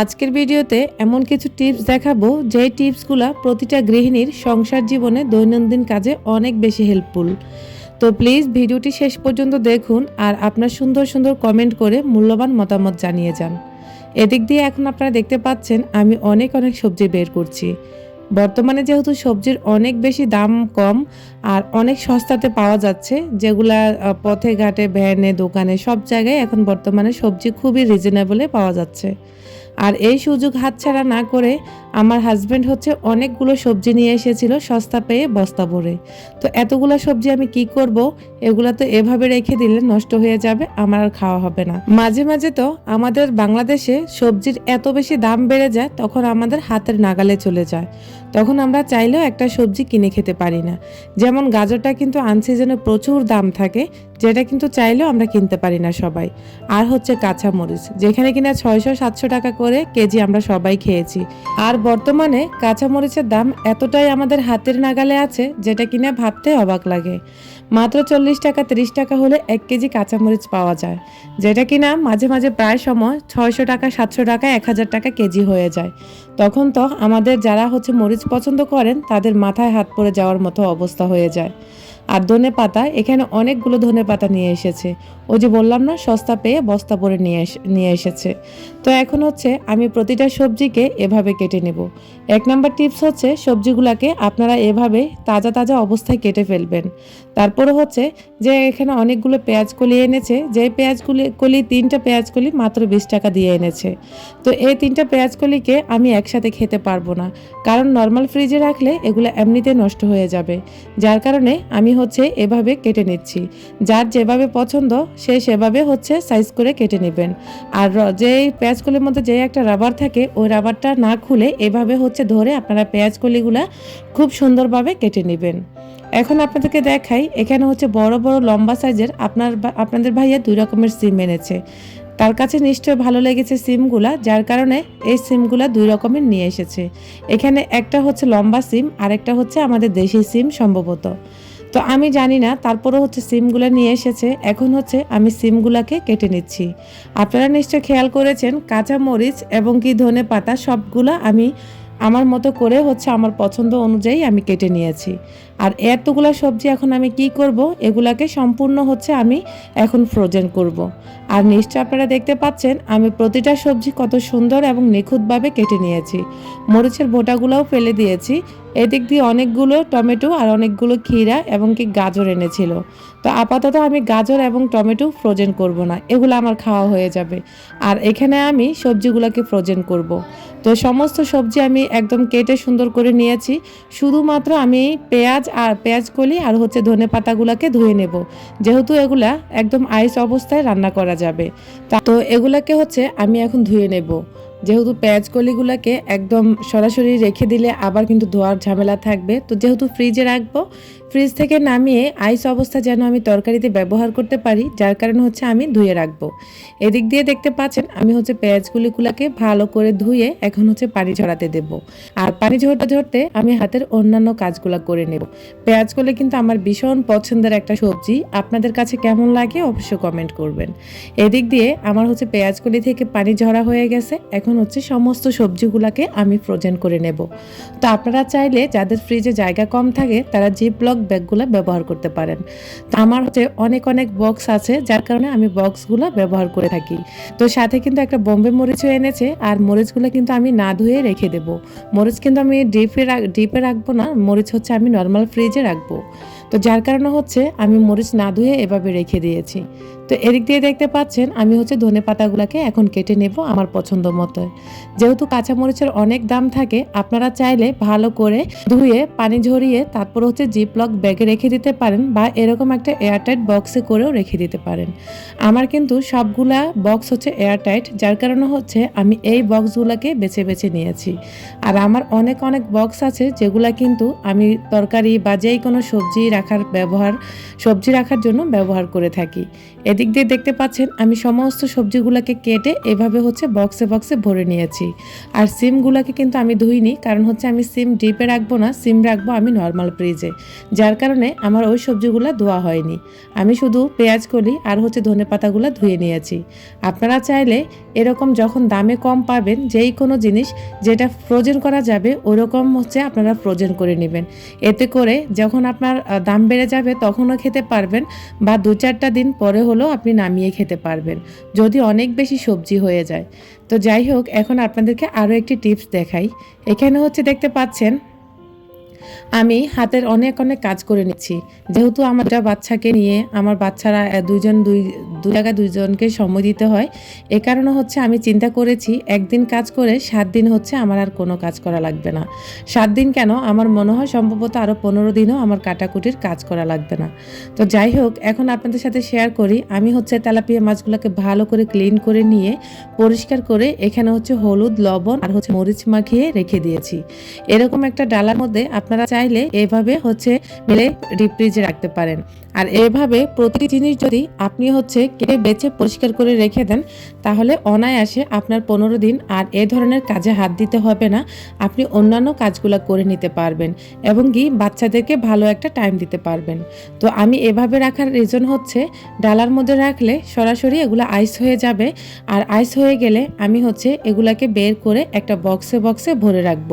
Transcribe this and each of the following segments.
আজকের ভিডিওতে এমন কিছু টিপস দেখাবো, যেই টিপসগুলো প্রতিটা গৃহিণীর সংসার জীবনে দৈনন্দিন কাজে অনেক বেশি হেল্পফুল তো প্লিজ ভিডিওটি শেষ পর্যন্ত দেখুন আর আপনার সুন্দর সুন্দর কমেন্ট করে মূল্যবান মতামত জানিয়ে যান। এদিক দিয়ে এখন আপনারা দেখতে পাচ্ছেন, আমি অনেক অনেক সবজি বের করছি। বর্তমানে যেহেতু সবজির অনেক বেশি দাম কম আর অনেক সস্তাতে পাওয়া যাচ্ছে, যেগুলা পথে ঘাটে, ভ্যানে, দোকানে সব জায়গায় এখন বর্তমানে সবজি খুবই রিজনেবলে পাওয়া যাচ্ছে। আর এই সুযোগ হাতছাড়া না করে আমার হাজব্যান্ড হচ্ছে অনেকগুলো সবজি নিয়ে এসেছিল সস্তা পেয়ে বস্তা ভরে। তো এতগুলো সবজি আমি কি করব? এগুলো তো এভাবে রেখে দিলে নষ্ট হয়ে যাবে, আমার আর খাওয়া হবে না। মাঝে মাঝে তো আমাদের বাংলাদেশে সবজির এত বেশি দাম বেড়ে যায়, তখন আমাদের হাতের নাগালে চলে যায়। তখন আমরা চাইলেও একটা সবজি কিনে খেতে পারি না। যেমন গাজরটা কিন্তু আনসিজনে প্রচুর দাম থাকে, যেটা কিন্তু চাইলেও আমরা কিনতে পারি না সবাই। আর হচ্ছে কাঁচা মরিচ যেখানে কিনা ছয়শো সাতশো টাকা করে কেজি আমরা সবাই খেয়েছি। আর বর্তমানে কাঁচামরিচের দাম এতটাই আমাদের হাতের নাগালে আছে যেটা কিনা ভাবতে অবাক লাগে। মাত্র চল্লিশ টাকা, তিরিশ টাকা হলে এক কেজি কাঁচামরিচ পাওয়া যায়, যেটা কিনা মাঝে মাঝে প্রায় সময় ছয়শো টাকা, সাতশো টাকা, এক হাজার টাকা কেজি হয়ে যায়। তখন তো আমাদের যারা হচ্ছে মরিচ পছন্দ করেন, তাদের মাথায় হাত পড়ে যাওয়ার মতো অবস্থা হয়ে যায়। আর ধনে পাতা, এখানে অনেকগুলো ধনে পাতা নিয়ে এসেছে। ও যে বললাম না, সস্তা পেয়ে বস্তা পরে নিয়ে নিয়ে এসেছে। তো এখন হচ্ছে আমি প্রতিটা সবজিকে এভাবে কেটে নেব। এক নম্বর টিপস হচ্ছে সবজিগুলোকে আপনারা এভাবে তাজা তাজা অবস্থায় কেটে ফেলবেন। তারপরে হচ্ছে যে এখানে অনেকগুলো পেঁয়াজ কলি এনেছে, যে পেঁয়াজগুলি কলি তিনটা পেঁয়াজ কলি মাত্র বিশ টাকা দিয়ে এনেছে। তো এই তিনটা পেঁয়াজ কলিকে আমি একসাথে খেতে পারব না। কারণ নর্মাল ফ্রিজে রাখলে এগুলো এমনিতে নষ্ট হয়ে যাবে। যার কারণে আমি হচ্ছে এভাবে কেটে নিচ্ছি। যার যেভাবে পছন্দ, সে সেভাবে হচ্ছে সাইজ করে কেটে নেবেন। আর যেই পেঁয়াজকলির মধ্যে যে একটা রাবার থাকে, ওই রাবারটা না খুলে এভাবে হচ্ছে ধরে আপনারা পেঁয়াজকলিগুলা খুব সুন্দরভাবে কেটে নেবেন। এখন আপনাদেরকে দেখাই, এখানে হচ্ছে বড় বড়, লম্বা সাইজের আপনার আপনাদের ভাইয়া দুই রকমের সিম এনেছে। তার কাছে নিশ্চয়ই ভালো লেগেছে সিমগুলা, যার কারণে এই সিমগুলা দুই রকমের নিয়ে এসেছে। এখানে একটা হচ্ছে লম্বা সিম আর একটা হচ্ছে আমাদের দেশি সিম সম্ভবত। তো আমি জানি না, তারপরও হচ্ছে সিমগুলো নিয়ে এসেছে। এখন হচ্ছে আমি সিমগুলাকে কেটে নিচ্ছি। আপনারা নিশ্চয় খেয়াল করেছেন, কাঁচা মরিচ এবং কি ধনে পাতা সবগুলা আমি আমার মতো করে হচ্ছে আমার পছন্দ অনুযায়ী আমি কেটে নিয়েছি। আর এতগুলো সবজি এখন আমি কি করব? এগুলাকে সম্পূর্ণ হচ্ছে আমি এখন ফ্রোজেন করব। আর নিশ্চয় আপনারা দেখতে পাচ্ছেন, আমি প্রতিটা সবজি কত সুন্দর এবং নিখুঁতভাবে কেটে নিয়েছি। মরিচের বোটাগুলোও ফেলে দিয়েছি। এদিক দিয়ে অনেকগুলো টমেটো আর অনেকগুলো ক্ষীরা এবং কি গাজর এনেছিল। তো আপাতত আমি গাজর এবং টমেটো ফ্রোজেন করব না, এগুলো আমার খাওয়া হয়ে যাবে। আর এখানে আমি সবজিগুলোকে ফ্রোজেন করব। তো সমস্ত সবজি আমি একদম কেটে সুন্দর করে নিয়েছি। শুধুমাত্র আমি পেঁয়াজ আর পেঁয়াজ কলি আর হচ্ছে ধনে পাতাগুলোকে ধুয়ে নেব। যেহেতু এগুলা একদম আইস অবস্থায় রান্না করা যাবে। তা- তো এগুলাকে হচ্ছে আমি এখন ধুয়ে নেব। যেহেতু পেঁয়াজ কলিগুলোকে একদম সরাসরি রেখে দিলে আবার কিন্তু ধোয়ার ঝামেলা থাকবে। তো যেহেতু ফ্রিজে রাখব ফ্রিজ থেকে নামিয়ে আইস অবস্থা যেন আমি তরকারিতে ব্যবহার করতে পারি, যার কারণে হচ্ছে আমি ধুয়ে রাখব। এদিক দিয়ে দেখতে পাচ্ছেন, আমি হচ্ছে পেঁয়াজগুলিগুলোকে ভালো করে ধুয়ে এখন হচ্ছে পানি ঝরাতে দেব। আর পানি ঝরতে ঝরতে আমি হাতের অন্যান্য কাজগুলো করে নেব। পেঁয়াজগুলো কিন্তু আমার ভীষণ পছন্দের একটা সবজি। আপনাদের কাছে কেমন লাগে অবশ্যই কমেন্ট করবেন। এদিক দিয়ে আমার হচ্ছে পেঁয়াজকলি থেকে পানি ঝরা হয়ে গেছে, এখন হচ্ছে সমস্ত সবজিগুলোকে আমি ফ্রোজেন করে নেব। তো আপনারা চাইলে যাদের ফ্রিজে জায়গা কম থাকে, তারা জিপ ব্লক ব্যাগগুলো ব্যবহার করতে পারেন। তো আমার হচ্ছে অনেক অনেক বক্স আছে, যার কারণে আমি বক্সগুলো ব্যবহার করে থাকি। তো সাথে কিন্তু একটা বোম্বে মরিচও এনেছে, আর মরিচগুলো কিন্তু আমি না ধুয়ে রেখে দেব। মরিচ কিন্তু আমি ডিপে ডিপে রাখব না, মরিচ হচ্ছে আমি নর্মাল ফ্রিজে রাখব। তো যার কারণে হচ্ছে আমি মরিচ না ধুয়ে এভাবে রেখে দিয়েছি। তো এদিক দিয়ে দেখতে পাচ্ছেন, আমি হচ্ছে ধনে পাতাগুলোকে এখন কেটে নেব আমার পছন্দ মতো। যেহেতু কাঁচা মরিচের অনেক দাম থাকে, আপনারা চাইলে ভালো করে ধুয়ে, পানি ঝরিয়ে, তারপর হচ্ছে জিপলক ব্যাগে রেখে দিতে পারেন বা এরকম একটা এয়ারটাইট বক্সে করেও রেখে দিতে পারেন। আমার কিন্তু সবগুলা বক্স হচ্ছে এয়ারটাইট যার কারণে হচ্ছে আমি এই বক্সগুলোকে বেছে বেছে নিয়েছি। আর আমার অনেক অনেক বক্স আছে, যেগুলা কিন্তু আমি তরকারি বা যেই কোনো সবজি রাখার ব্যবহার, সবজি রাখার জন্য ব্যবহার করে থাকি। এদিক দিয়ে দেখতে পাচ্ছেন, আমি সমস্ত সবজিগুলোকে কেটে এভাবে হচ্ছে বক্সে বক্সে ভরে নিয়েছি। আর সিমগুলোকে কিন্তু আমি ধুইনি, কারণ হচ্ছে আমি সিম ডিপে রাখব না, সিম রাখব আমি নর্মাল ফ্রিজে যার কারণে আমার ওই সবজিগুলো ধোয়া হয়নি। আমি শুধু পেঁয়াজ কলি আর হচ্ছে ধনে পাতাগুলো ধুয়ে নিয়েছি। আপনারা চাইলে এরকম যখন দামে কম পাবেন, যেই কোনো জিনিস যেটা ফ্রোজেন করা যাবে, ওরকম হচ্ছে আপনারা ফ্রোজেন করে নেবেন। এতে করে যখন আপনার দাম বেড়ে যাবে তখনও খেতে পারবেন বা দু চারটা দিন পরে হলেও আপনি নামিয়ে খেতে পারবেন, যদি অনেক বেশি সবজি হয়ে যায়। তো যাই হোক, এখন আপনাদেরকে আরও একটি টিপস দেখাই। এখানে হচ্ছে দেখতে পাচ্ছেন আমি হাতের অনেক অনেক কাজ করে নিচ্ছি। যেহেতু আমার যা বাচ্চাকে নিয়ে আমার বাচ্চারা আহ, দুইজন দুই দু জায়গায় দুইজনকে সময় দিতে হয় এ কারণে হচ্ছে আমি চিন্তা করেছি একদিন কাজ করে সাত দিন হচ্ছে আমার আর কোনো কাজ করা লাগবে না। সাত দিন কেন? আমার মনে হয় সম্ভবত আরও পনেরো দিনও আমার কাটাকুটির কাজ করা লাগবে না। তো যাই হোক এখন আপনাদের সাথে শেয়ার করি আমি হচ্ছে তেলাপিয়া মাছগুলোকে ভালো করে ক্লিন করে নিয়ে পরিষ্কার করে এখানে হচ্ছে হলুদ লবণ আর হচ্ছে মরিচ মাখিয়ে রেখে দিয়েছি। এরকম একটা ডালার মধ্যে আপনারা চাইলে এভাবে হচ্ছে মেলে ডিপ ফ্রিজে রাখতে পারেন। আর এভাবে প্রতিটি জিনিস যদি আপনি হচ্ছে কেটে বেছে পরিষ্কার করে রেখে দেন, তাহলে অনায়াসে আপনার পনেরো দিন আর এ ধরনের কাজে হাত দিতে হবে না। আপনি অন্যান্য কাজগুলো করে নিতে পারবেন এবং কি বাচ্চাদেরকে ভালো একটা টাইম দিতে পারবেন। তো আমি এভাবে রাখার রিজন হচ্ছে, ডালার মধ্যে রাখলে সরাসরি এগুলো আইস হয়ে যাবে। আর আইস হয়ে গেলে আমি হচ্ছে এগুলাকে বের করে একটা বক্সে বক্সে ভরে রাখব।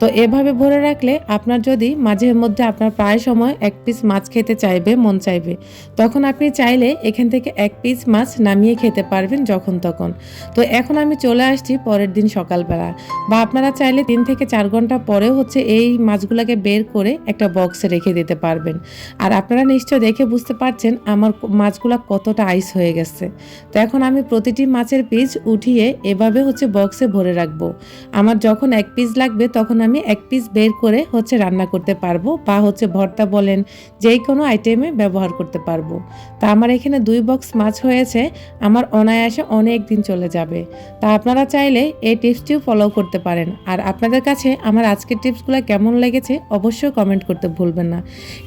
তো এভাবে ভরে রাখলে আপনার যদি মাঝে মধ্যে আপনার প্রায় সময় এক পিস মাছ খেতে চাইবে, মন চাইবে। তখন আপনি চাইলে এখান থেকে এক পিস মাছ নামিয়ে খেতে পারবেন যখন তখন। তো এখন আমি চলে আসছি পরের দিন সকালবেলা। বা আপনারা চাইলে তিন থেকে চার ঘণ্টা পরেও হচ্ছে এই মাছগুলোকে বের করে একটা বক্সে রেখে দিতে পারবেন। আর আপনারা নিশ্চয় দেখে বুঝতে পারছেন আমার মাছগুলো কতটা আইস হয়ে গেছে। তো এখন আমি প্রতিটি মাছের পিস উঠিয়ে এভাবে হচ্ছে বক্সে ভরে রাখব। আমার যখন এক পিস লাগবে তখন আমি এক পিস বের করে হচ্ছে রান্না করতে পারব বা হচ্ছে ভর্তা বলেন যেই কোনো আইটেমে ব্যবহার করতে পারব। তা আমার এখানে দুই বক্স মাছ হয়েছে, আমার অনায়াসে অনেক দিন চলে যাবে। তা আপনারা চাইলে এই টিপসটিও ফলো করতে পারেন। আর আপনাদের কাছে আমার আজকের টিপসগুলো কেমন লেগেছে অবশ্যই কমেন্ট করতে ভুলবেন না।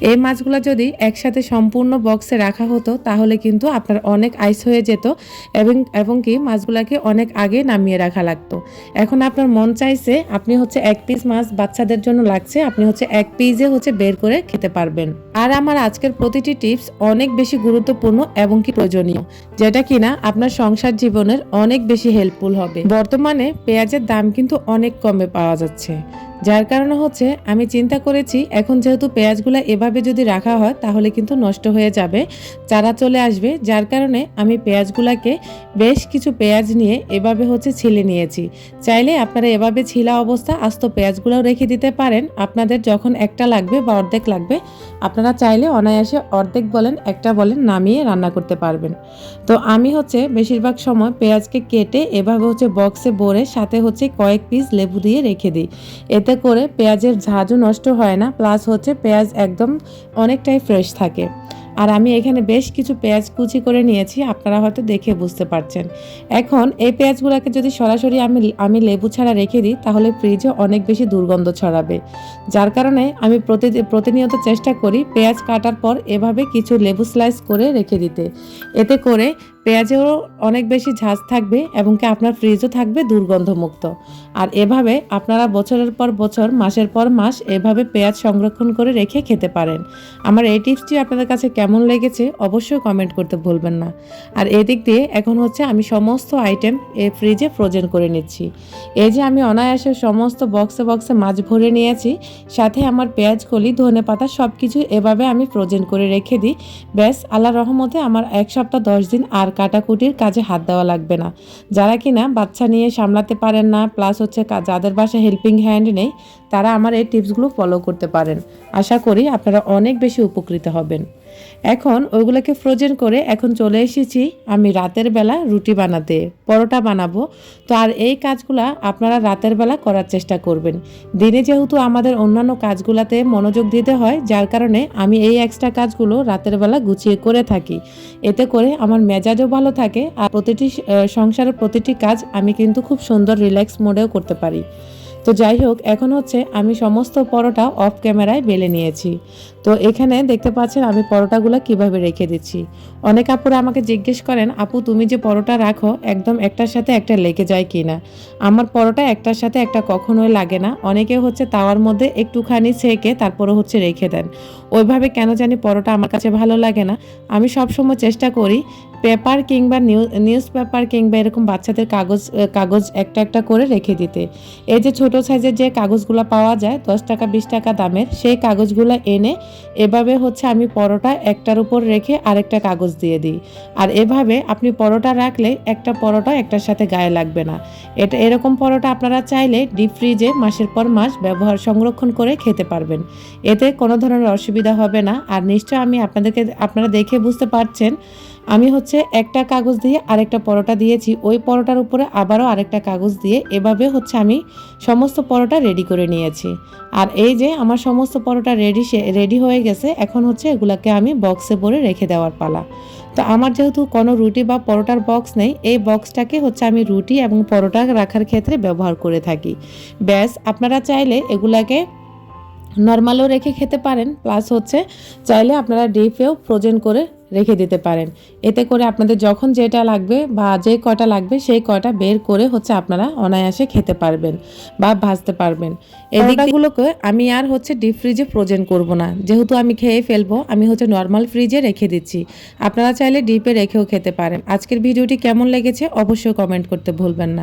এই মাছগুলো যদি একসাথে সম্পূর্ণ বক্সে রাখা হতো, তাহলে কিন্তু আপনার অনেক আইস হয়ে যেত এবং এবং কি মাছগুলোকে অনেক আগে নামিয়ে রাখা লাগতো। এখন আপনার মন চাইছে আপনি হচ্ছে এক পিস মাছ বাচ্চাদের জন্য লাগছে, আপনি হচ্ছে এক পিসে হচ্ছে বের করে খেতে পারবেন। আর আমার আজকের প্রতিটি টিপস অনেক বেশি গুরুত্বপূর্ণ এবং কি প্রয়োজনীয়, যেটা কিনা আপনার সংসার জীবনের অনেক বেশি হেল্পফুল হবে। বর্তমানে পেঁয়াজের দাম কিন্তু অনেক কমে পাওয়া যাচ্ছে। যার কারণে হচ্ছে, আমি চিন্তা করেছি, এখন যেহেতু পেঁয়াজগুলো এভাবে যদি রাখা হয়, তাহলে কিন্তু নষ্ট হয়ে যাবে, চারা চলে আসবে। যার কারণে আমি পেঁয়াজগুলোকে বেশ কিছু পেঁয়াজ নিয়ে এভাবে হচ্ছে ছিলে নিয়েছি। চাইলে আপনারা এভাবে ছিলা অবস্থা আস্ত পেঁয়াজগুলোও রেখে দিতে পারেন। আপনাদের যখন একটা লাগবে বা অর্ধেক লাগবে, আপনারা চাইলে অনায়াসে অর্ধেক বলেন, একটা বলেন নামিয়ে রান্না করতে পারবেন। তো আমি হচ্ছে বেশিরভাগ সময় পেঁয়াজকে কেটে এভাবে হচ্ছে বক্সে ভরে সাথে হচ্ছে কয়েক পিস লেবু দিয়ে রেখে দিই। এতে করে পেঁয়াজের ঝাঁঝও নষ্ট হয় না প্লাস হচ্ছে পেঁয়াজ একদম অনেকটাই ফ্রেশ থাকে। আর আমি এখানে বেশ কিছু পেঁয়াজ কুচি করে নিয়েছি, আপনারা হয়তো দেখে বুঝতে পারছেন। এখন এই পেঁয়াজগুলোকে যদি সরাসরি আমি আমি লেবু ছাড়া রেখে দিই, তাহলে ফ্রিজে অনেক বেশি দুর্গন্ধ ছড়াবে। যার কারণে আমি প্রতি, প্রতিনিয়ত চেষ্টা করি পেঁয়াজ কাটার পর এভাবে কিছু লেবু স্লাইস করে রেখে দিতে। এতে করে পেঁয়াজেও অনেক বেশি ঝাঁজ থাকবে এবং কি আপনার ফ্রিজও থাকবে দুর্গন্ধমুক্ত। আর এভাবে আপনারা বছরের পর বছর, মাসের পর মাস এভাবে পেঁয়াজ সংরক্ষণ করে রেখে খেতে পারেন। আমার এই টিপসটি আপনাদের কাছে কেমন লেগেছে অবশ্যই কমেন্ট করতে ভুলবেন না। আর এদিক দিয়ে এখন হচ্ছে আমি সমস্ত আইটেম এ ফ্রিজে ফ্রোজেন করে নিচ্ছি। এই যে আমি অনায়াসে সমস্ত বক্সে বক্সে মাছ ভরে নিয়েছি, সাথে আমার পেঁয়াজ, কলি, ধনে পাতা সব কিছু এভাবে আমি ফ্রোজেন করে রেখে দিই। ব্যাস আল্লাহ রহমতে আমার এক সপ্তাহ, দশ দিন আর কাটাকুটির কাজে হাত দেওয়া লাগবে না। যারা কিনা বাচ্চা নিয়ে সামলাতে পারেন না প্লাস হচ্ছে যাদের বাসায় হেল্পিং হ্যান্ড নেই তারা আমার এই টিপসগুলো ফলো করতে পারেন। আশা করি আপনারা অনেক বেশি উপকৃত হবেন। এখন ওইগুলোকে ফ্রোজেন করে এখন চলে এসেছি আমি রাতের বেলা রুটি বানাতে, পরোটা বানাবো। তো আর এই কাজগুলা আপনারা রাতের বেলা করার চেষ্টা করবেন। দিনে যেহেতু আমাদের অন্যান্য কাজগুলাতে মনোযোগ দিতে হয়, যার কারণে আমি এই এক্সট্রা কাজগুলো রাতের বেলা গুছিয়ে করে থাকি। এতে করে আমার মেজাজও ভালো থাকে আর প্রতিটি সংসারের প্রতিটি কাজ আমি কিন্তু খুব সুন্দর রিল্যাক্স মোডেও করতে পারি। তো যাই হোক, এখন হচ্ছে আমি সমস্ত পরোটা অফ ক্যামেরায় বেলে নিয়েছি। তো এখানে দেখতে পাচ্ছেন আমি পরোটাগুলো কীভাবে রেখে দিচ্ছি। অনেক আপুরা আমাকে জিজ্ঞেস করেন, আপু, তুমি যে পরোটা রাখো, একদম একটার সাথে একটা লেগে যায় কি না আমার পরোটা একটার সাথে একটা কখনোই লাগে না। অনেকে হচ্ছে তাওয়ার মধ্যে একটুখানি ছেঁকে তারপরে হচ্ছে রেখে দেন। ওইভাবে কেন জানি পরোটা আমার কাছে ভালো লাগে না। আমি সবসময় চেষ্টা করি পেপার কিংবা নিউজ পেপার কিংবা এরকম বাচ্চাদের কাগজ কাগজ একটা একটা করে রেখে দিতে। এই যে ছোট সাইজের যে কাগজগুলো পাওয়া যায়, দশ টাকা, বিশ টাকা দামের, সেই কাগজগুলো এনে এভাবে হচ্ছে আমি পরোটা একটার উপর রেখে আরেকটা কাগজ দিয়ে দিই। আর এভাবে আপনি পরোটা রাখলে একটা পরোটা একটার সাথে গায়ে লাগবে না। এটা এরকম পরোটা আপনারা চাইলে ডিপ ফ্রিজে মাসের পর মাস ব্যবহার, সংরক্ষণ করে খেতে পারবেন। এতে কোনো ধরনের অসুবিধা হবে না। আর নিশ্চয় আমি আপনাদেরকে, আপনারা দেখে বুঝতে পারছেন আমি হচ্ছে একটা কাগজ দিয়ে আরেকটা পরোটা দিয়েছি, ওই পরোটার উপরে আবারও আরেকটা কাগজ দিয়ে এভাবে হচ্ছে আমি সমস্ত পরোটা রেডি করে নিয়েছি। আর এই যে আমার সমস্ত পরোটা রেডি রেডি হয়ে গেছে, এখন হচ্ছে এগুলাকে আমি বক্সে ভরে রেখে দেওয়ার পালা। তো আমার যেহেতু কোনো রুটি বা পরোটার বক্স নেই, এই বক্সটাকে হচ্ছে আমি রুটি এবং পরোটা রাখার ক্ষেত্রে ব্যবহার করে থাকি। ব্যাস, আপনারা চাইলে এগুলাকে নর্মালও রেখে খেতে পারেন প্লাস হচ্ছে চাইলে আপনারা ডিপেও ফ্রোজেন করে রেখে দিতে পারেন। এতে করে আপনাদের যখন যেটা লাগবে বা যে কটা লাগবে সেই কটা বের করে হচ্ছে আপনারা অনায়াসে খেতে পারবেন বা ভাজতে পারবেন। এই আমি আর হচ্ছে ডিপ ফ্রিজে ফ্রোজেন করব না। যেহেতু আমি খেয়ে ফেলব, আমি হচ্ছে নর্মাল ফ্রিজে রেখে দিচ্ছি। আপনারা চাইলে ডিপে রেখেও খেতে পারেন। আজকের ভিডিওটি কেমন লেগেছে অবশ্যই কমেন্ট করতে ভুলবেন না।